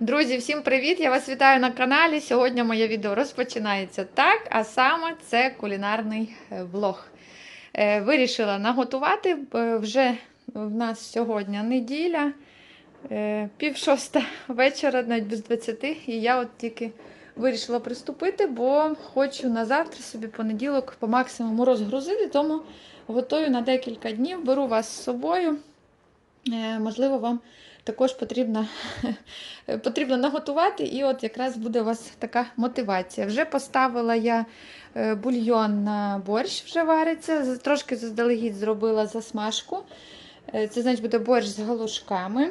Друзі, всім привіт! Я вас вітаю на каналі. Сьогодні моє відео розпочинається так, а саме це кулінарний е, влог. Е, Вирішила наготувати. е, Вже в нас сьогодні неділя, пів шоста вечора, навіть без 20, і я от тільки вирішила приступити, бо хочу на завтра собі понеділок по максимуму розгрузити, тому готую на декілька днів, беру вас з собою. Можливо, вам також потрібно, потрібно наготувати, і от якраз буде у вас така мотивація. Вже поставила я е, бульйон на борщ, вже вариться, трошки заздалегідь зробила засмажку. Е, Це значить буде борщ з галушками.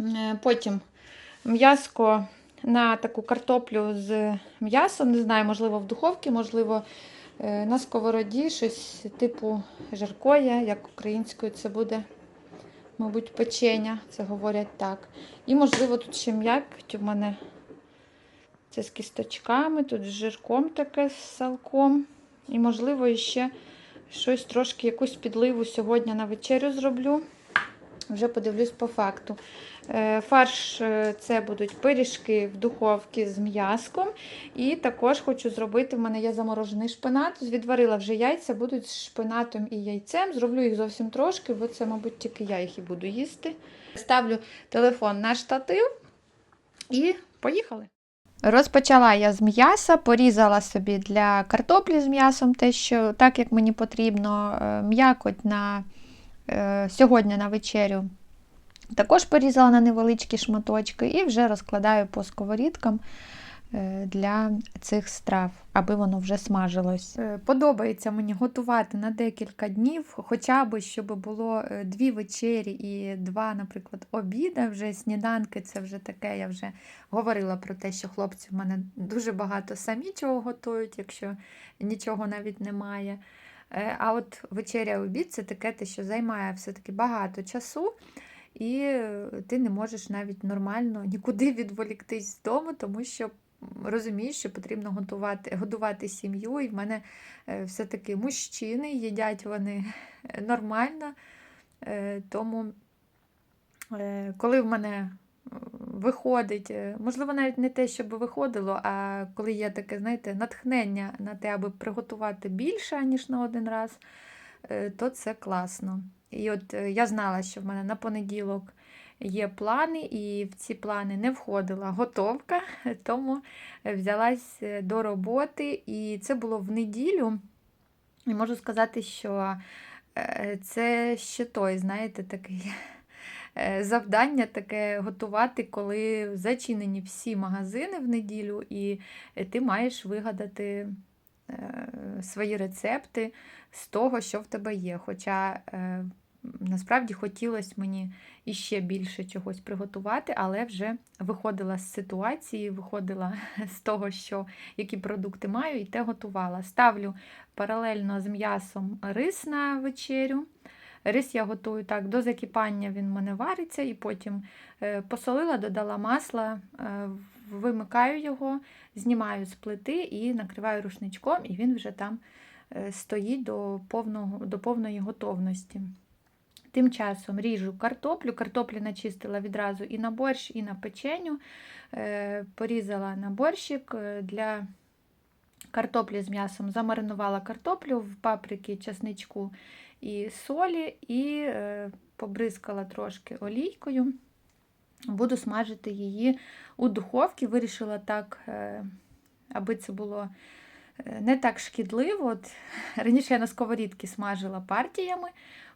Е, Потім м'яско на таку картоплю з м'ясом. Не знаю, можливо, в духовці, можливо, на сковороді, щось типу жаркоя, як українською це буде мабуть, печення, це говорять так. І, можливо, тут ще м'якоть у мене це з кісточками, тут з жирком таке з салком. І, можливо, ще щось трошки, якусь підливу сьогодні на вечерю зроблю. Вже подивлюсь по факту. Е, Фарш е, це будуть пиріжки в духовці з м'яском. І також хочу зробити, в мене є заморожений шпинат. Відварила вже яйця, будуть з шпинатом і яйцем. Зроблю їх зовсім трошки, бо це, мабуть, тільки я їх і буду їсти. Ставлю телефон на штатив і поїхали. Розпочала я з м'яса, порізала собі для картоплі з м'ясом, те, що так як мені потрібно, е, м'якоть на сьогодні на вечерю. Також порізала на невеличкі шматочки і вже розкладаю по сковорідкам е, для цих страв, аби воно вже смажилось. Е, Подобається мені готувати на декілька днів, хоча б щоб було е, дві вечері і два, наприклад, обіди. Вже сніданки це вже таке. Я вже говорила про те, що хлопці в мене дуже багато самі чого готують, якщо нічого навіть немає. А от вечеря обід це таке, те, що займає все-таки багато часу, і е, ти не можеш навіть нормально нікуди відволіктись з дому, тому що розумієш, що потрібно готувати, годувати сім'ю. І в мене е, все-таки мужчини їдять вони нормально. Е, Тому, е, коли в мене е, виходить, е, можливо, навіть не те, щоб виходило, а коли є таке, знаєте, натхнення на те, аби приготувати більше, ніж на один раз, е, то це класно. І от е, я знала, що в мене на понеділок є плани, і в ці плани не входила готовка, тому взялась е, до роботи, і це було в неділю. І можу сказати, що е, це ще той, знаєте, такий завдання таке готувати, коли зачинені всі магазини в неділю, і ти маєш вигадати свої рецепти з того, що в тебе є. Хоча е, насправді хотілося мені іще більше чогось приготувати, але вже виходила з ситуації, виходила з того, що які продукти маю, і те готувала. Ставлю паралельно з м'ясом рис на вечерю. Рис я готую так, до закипання він в мене вариться, і потім е, посолила, додала масла, е, вимикаю його, знімаю з плити і накриваю рушничком, і він вже там е, стоїть до, повного, до повної готовності. Тим часом ріжу картоплю. Картоплю начистила відразу і на борщ, і на печеню. Е, Порізала на борщик е, для картоплі з м'ясом. Замаринувала картоплю в паприки, часничку і солі, і побризкала трошки олійкою. Буду смажити її у духовці. Вирішила так, е, аби це було е, не так шкідливо. От, раніше я на сковорідці смажила партіями,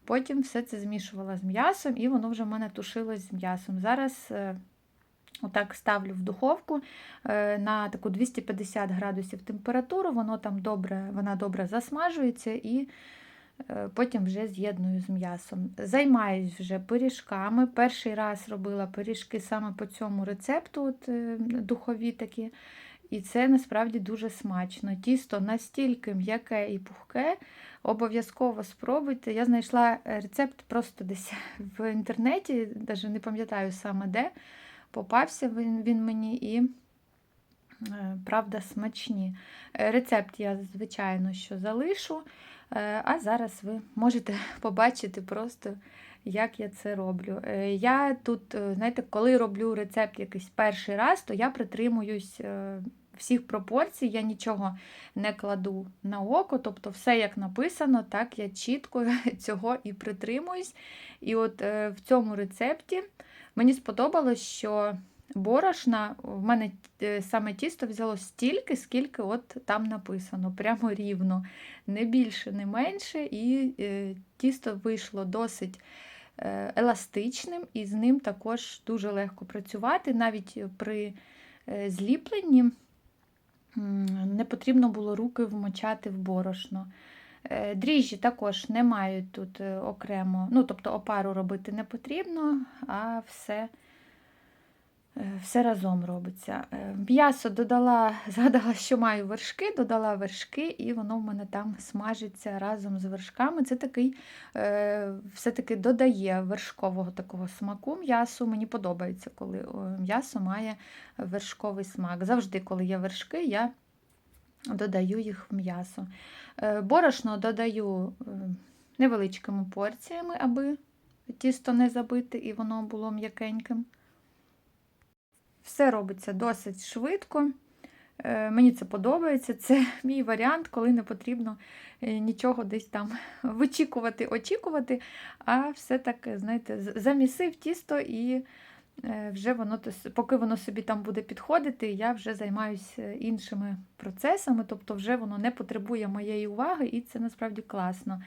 потім все це змішувала з м'ясом, і воно вже в мене тушилось з м'ясом. Зараз е, отак ставлю в духовку на таку 250 градусів температуру, воно там добре, вона добре засмажується і потім вже з'єдную з м'ясом. Займаюсь вже пиріжками. Перший раз робила пиріжки саме по цьому рецепту, от, е, духові такі. І це насправді дуже смачно. Тісто настільки м'яке і пухке. Обов'язково спробуйте. Я знайшла рецепт просто десь в інтернеті, навіть не пам'ятаю саме де. Попався він, він мені і, е, правда, смачні. Е, Рецепт я, звичайно, що залишу. Е, А зараз ви можете побачити просто, як я це роблю. Е, Я тут, е, знаєте, коли роблю рецепт якийсь перший раз, то я притримуюсь всіх пропорцій, я нічого не кладу на око, тобто все як написано, так я чітко цього і притримуюсь. І от в цьому рецепті мені сподобалось, що борошна. В мене е, саме тісто взяло стільки, скільки от там написано, прямо рівно, не більше, не менше, і е, тісто вийшло досить е, еластичним, і з ним також дуже легко працювати. Навіть при зліпленні не потрібно було руки вмочати в борошно. Дріжджі також не мають тут окремо, ну, тобто опару робити не потрібно, а все, все разом робиться. Е, М'ясо додала, згадала, що маю вершки, додала вершки, і воно в мене там смажиться разом з вершками. Це такий, е, все-таки додає вершкового такого смаку м'ясу. Мені подобається, коли е, м'ясо має вершковий смак. Завжди, коли є вершки, я додаю їх в м'ясо. Е, Борошно додаю е, невеличкими порціями, аби тісто не забити і воно було м'якеньким. Все робиться досить швидко. Е, Мені це подобається. Це мій варіант, коли не потрібно е, нічого десь там вичікувати, очікувати, а все так, знаєте, замісив тісто і е, вже воно, поки воно собі там буде підходити, я вже займаюся іншими процесами, тобто вже воно не потребує моєї уваги, і це насправді класно.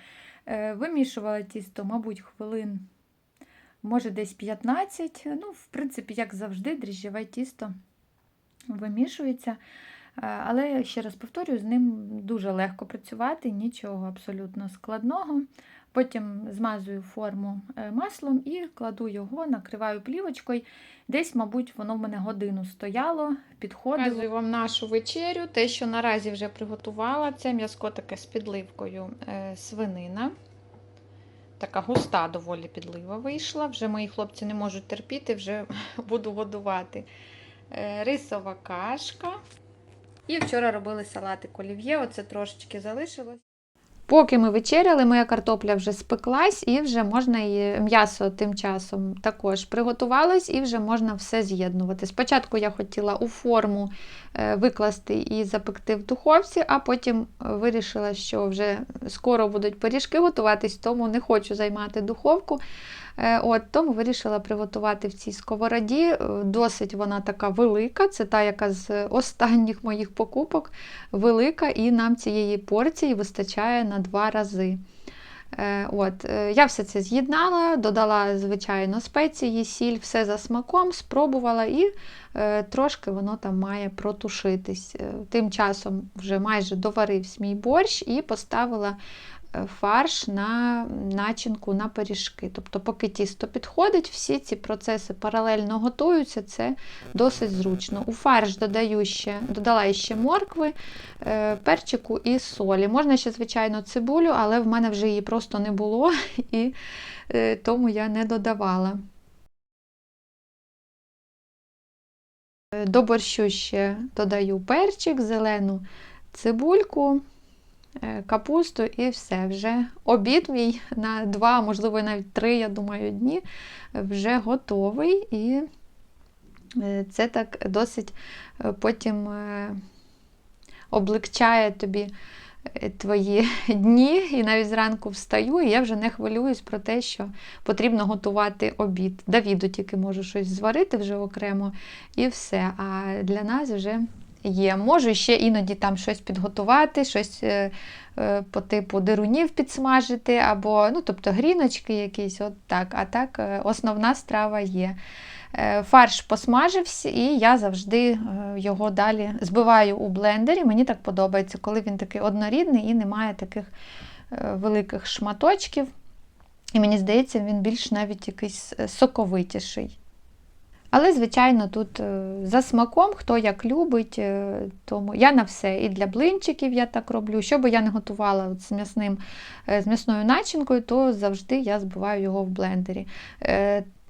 Вимішувала тісто, мабуть, хвилин, може, десь 15. Ну, в принципі, як завжди, дріжджове тісто вимішується. Е, Але ще раз повторюю, з ним дуже легко працювати, нічого абсолютно складного. Потім змазую форму е, маслом і кладу його, накриваю плівочкою. Десь, мабуть, воно в мене годину стояло, підходило. Показую вам нашу вечерю. Те, що наразі вже приготувала, це м'язко таке з підливкою е, свинина. Така густа доволі підлива вийшла. Вже мої хлопці не можуть терпіти, вже буду годувати. Е, Рисова кашка. І вчора робили салатик олів'є, оце трошечки залишилось. Поки ми вечеряли, моя картопля вже спеклась, і вже можна її м'ясо тим часом також приготувалось, і вже можна все з'єднувати. Спочатку я хотіла у форму е, викласти і запекти в духовці, а потім вирішила, що вже скоро будуть пиріжки готуватись, тому не хочу займати духовку. Е, От, тому вирішила приготувати в цій сковороді. Е, Досить вона така велика, це та, яка з останніх моїх покупок велика, і нам цієї порції вистачає на два рази. Е, От, Я все це з'єднала, додала, звичайно, спеції, сіль, все за смаком, спробувала і трошки воно там має протушитись. Тим часом вже майже доварився мій борщ і поставила фарш на начинку на пиріжки. Тобто, поки тісто підходить, всі ці процеси паралельно готуються, це досить зручно. У фарш додаю ще, додала ще моркви, е, перчику і солі. Можна ще, звичайно, цибулю, але в мене вже її просто не було, і е, тому я не додавала. Е, До борщу ще додаю перчик, зелену цибульку, капусту і все. Вже обід мій на два, можливо, навіть три, я думаю, дні вже готовий. І е, це так досить е, потім е, облегчає тобі е, твої дні, і навіть зранку встаю, і я вже не хвилююсь про те, що потрібно готувати обід. Давіду тільки можу щось зварити вже окремо, і все. А для нас вже є. Можу ще іноді там щось підготувати, щось е, е, по типу дирунів підсмажити, або, ну, тобто гріночки якісь, от так. А так, е, основна страва є. Фарш посмажився, і я завжди його далі збиваю у блендері. Мені так подобається, коли він такий однорідний і немає таких великих шматочків. І мені здається, він більш навіть якийсь соковитіший. Але, звичайно, тут е, за смаком, хто як любить, е, тому я на все. І для блинчиків я так роблю. Що би я не готувала от з, м'ясним, е, з м'ясною начинкою, то завжди я збиваю його в блендері.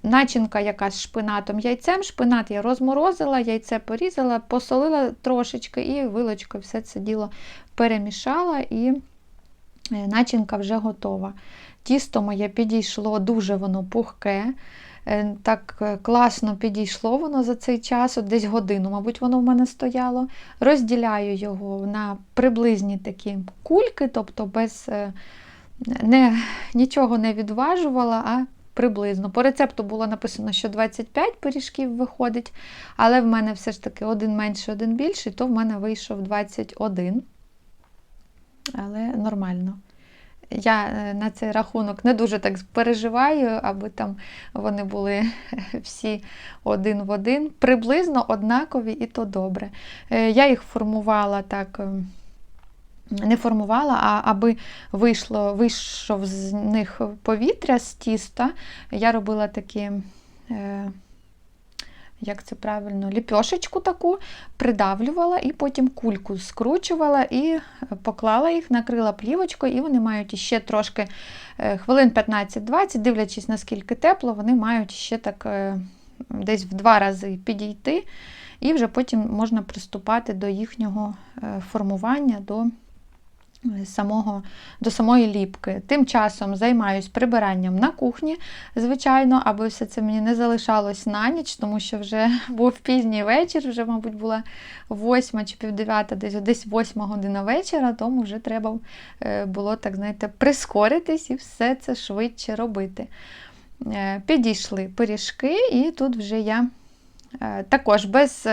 Начинка яка з шпинатом, яйцем. Шпинат я розморозила, яйце порізала, посолила трошечки і вилочкою все це діло перемішала, і начинка вже готова. Тісто моє підійшло, дуже воно пухке. Е, Так е, класно підійшло воно за цей час, от десь годину, мабуть, воно в мене стояло. Розділяю його на приблизні такі кульки, тобто без е, не, нічого не відважувала, а приблизно. По рецепту було написано, що 25 пиріжків виходить, але в мене все ж таки один менший, один більший, то в мене вийшов 21. Але нормально. Я е, на цей рахунок не дуже так переживаю, аби там вони були всі один в один, приблизно однакові, і то добре. Е, Я їх формувала так. е, Не формувала, а аби вийшло, вийшов з них повітря з тіста, я робила такі, е, як це правильно, ліпьошечку таку, придавлювала і потім кульку скручувала і поклала їх, накрила плівочкою, і вони мають ще трошки е, хвилин 15-20, дивлячись, наскільки тепло, вони мають ще так е, десь в два рази підійти, і вже потім можна приступати до їхнього е, формування, до е, самого, до самої ліпки. Тим часом займаюсь прибиранням на кухні, звичайно, аби все це мені не залишалось на ніч, тому що вже був пізній вечір, вже, мабуть, була восьма чи півдев'ята, десь десь восьма година вечора, тому вже треба е, було так, знаєте, прискоритись і все це швидше робити. Е, Підійшли пиріжки, і тут вже я е, також без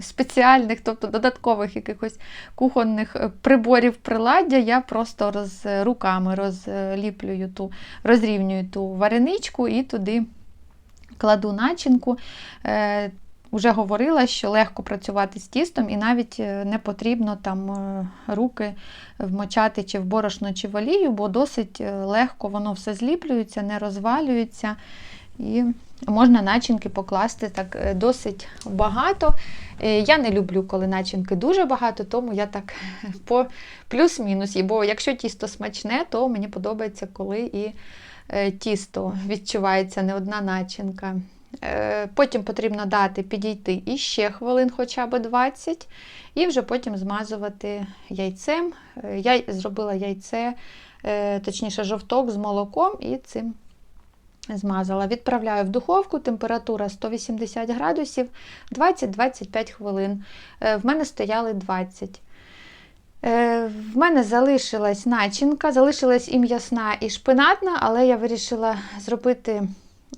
спеціальних, тобто додаткових якихось кухонних е, приборів приладдя, я просто роз, руками розліплюю ту, розрівнюю ту вареничку і туди кладу начинку. Е, Уже говорила, що легко працювати з тістом, і навіть е, не потрібно там е, руки вмочати чи в борошно, чи в олію, бо досить е, легко воно все зліплюється, не розвалюється. І можна начинки покласти так е, досить багато. Е, Я не люблю, коли начинки дуже багато, тому я так по плюс-мінус. Бо якщо тісто смачне, то мені подобається, коли і е, тісто відчувається не одна начинка. Потім потрібно дати підійти іще хвилин хоча б 20, і вже потім змазувати яйцем. Я зробила яйце, точніше, жовток з молоком і цим змазала. Відправляю в духовку, температура 180 градусів, 20-25 хвилин. Е, В мене стояли 20. Е, В мене залишилась начинка, залишилась і м'ясна, і шпинатна, але я вирішила зробити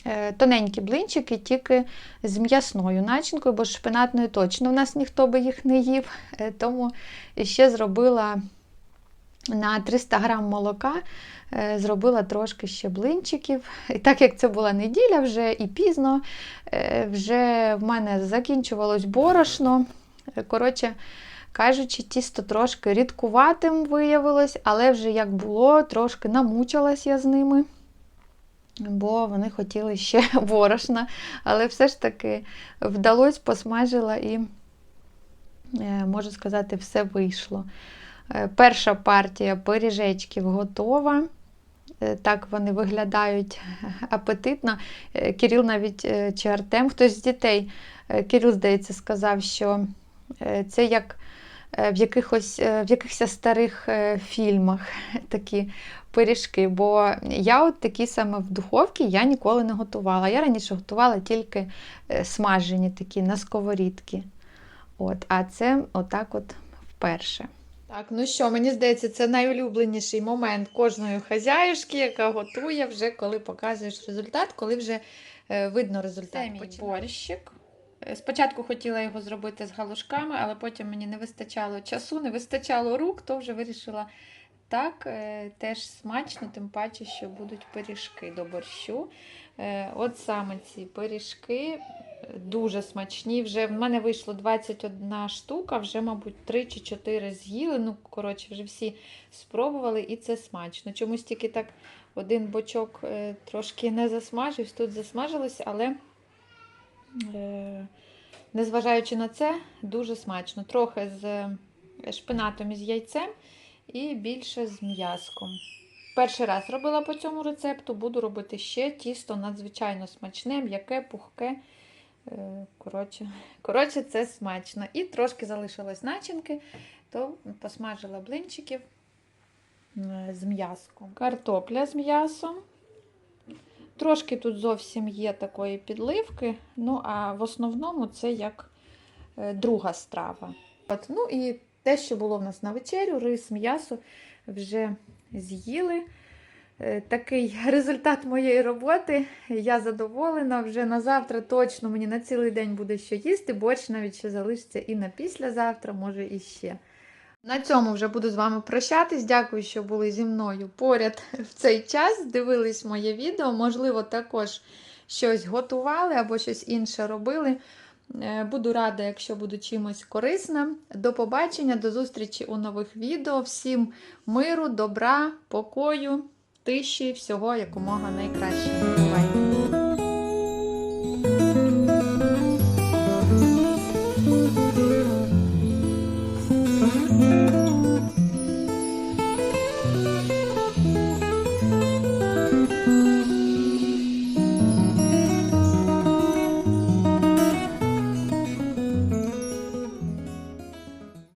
е, тоненькі блинчики тільки з м'ясною начинкою, бо шпинатною точно в нас ніхто би їх не їв. Тому ще зробила на 300 грам молока, е, зробила трошки ще блинчиків. І так як це була неділя вже і пізно, е, вже в мене закінчувалось борошно. Е, Коротше, кажучи, тісто трошки рідкуватим виявилось, але вже як було, трошки намучилась я з ними, бо вони хотіли ще борошна. Але все ж таки вдалося, посмажила і, можу сказати, все вийшло. Е, Перша партія пиріжечків готова. Е, Так вони виглядають апетитно. Е, Кирил навіть чи Артем, хтось з дітей, Кирил, здається, сказав, що це як в якихось в якихось старих фільмах такі пиріжки. Бо я от такі саме в духовці я ніколи не готувала. Я раніше готувала тільки смажені такі на сковорідки. От, а це отак от вперше. Так, ну що, мені здається, це найулюбленіший момент кожної хазяюшки, яка готує вже, коли показуєш результат, коли вже е, видно результат. Це мій борщик. Е, Спочатку хотіла його зробити з галушками, але потім мені не вистачало часу, не вистачало рук, то вже вирішила так, е, теж смачно, тим паче, що будуть пиріжки до борщу. От саме ці пиріжки дуже смачні. Вже в мене вийшло 21 штука, вже, мабуть, 3 чи 4 з'їли. Ну, коротше, вже всі спробували, і це смачно. Чомусь тільки так один бочок е, трошки не засмажився, тут засмажилось, але, е, незважаючи на це, дуже смачно. Трохи з е, шпинатом і з яйцем, і більше з м'язком. Перший раз робила по цьому рецепту, буду робити ще. Тісто надзвичайно смачне, м'яке, пухке. Коротше, коротше, це смачно. І трошки залишилось начинки, то посмажила блинчиків. е, з м'язком. Картопля з м'ясом. Трошки тут зовсім є такої підливки, ну а в основному це як е, друга страва. От, ну і те, що було в нас на вечерю, рис, м'ясо вже з'їли. Е, Такий результат моєї роботи. Я задоволена. Вже на завтра точно мені на цілий день буде що їсти. Борщ навіть ще залишиться і на післязавтра, може і ще. На цьому вже буду з вами прощатись. Дякую, що були зі мною поряд в цей час. Дивились моє відео. Можливо, також щось готували або щось інше робили. Е, Буду рада, якщо буду чимось корисним. До побачення, до зустрічі у нових відео. Всім миру, добра, покою, тиші, всього якомога найкращого.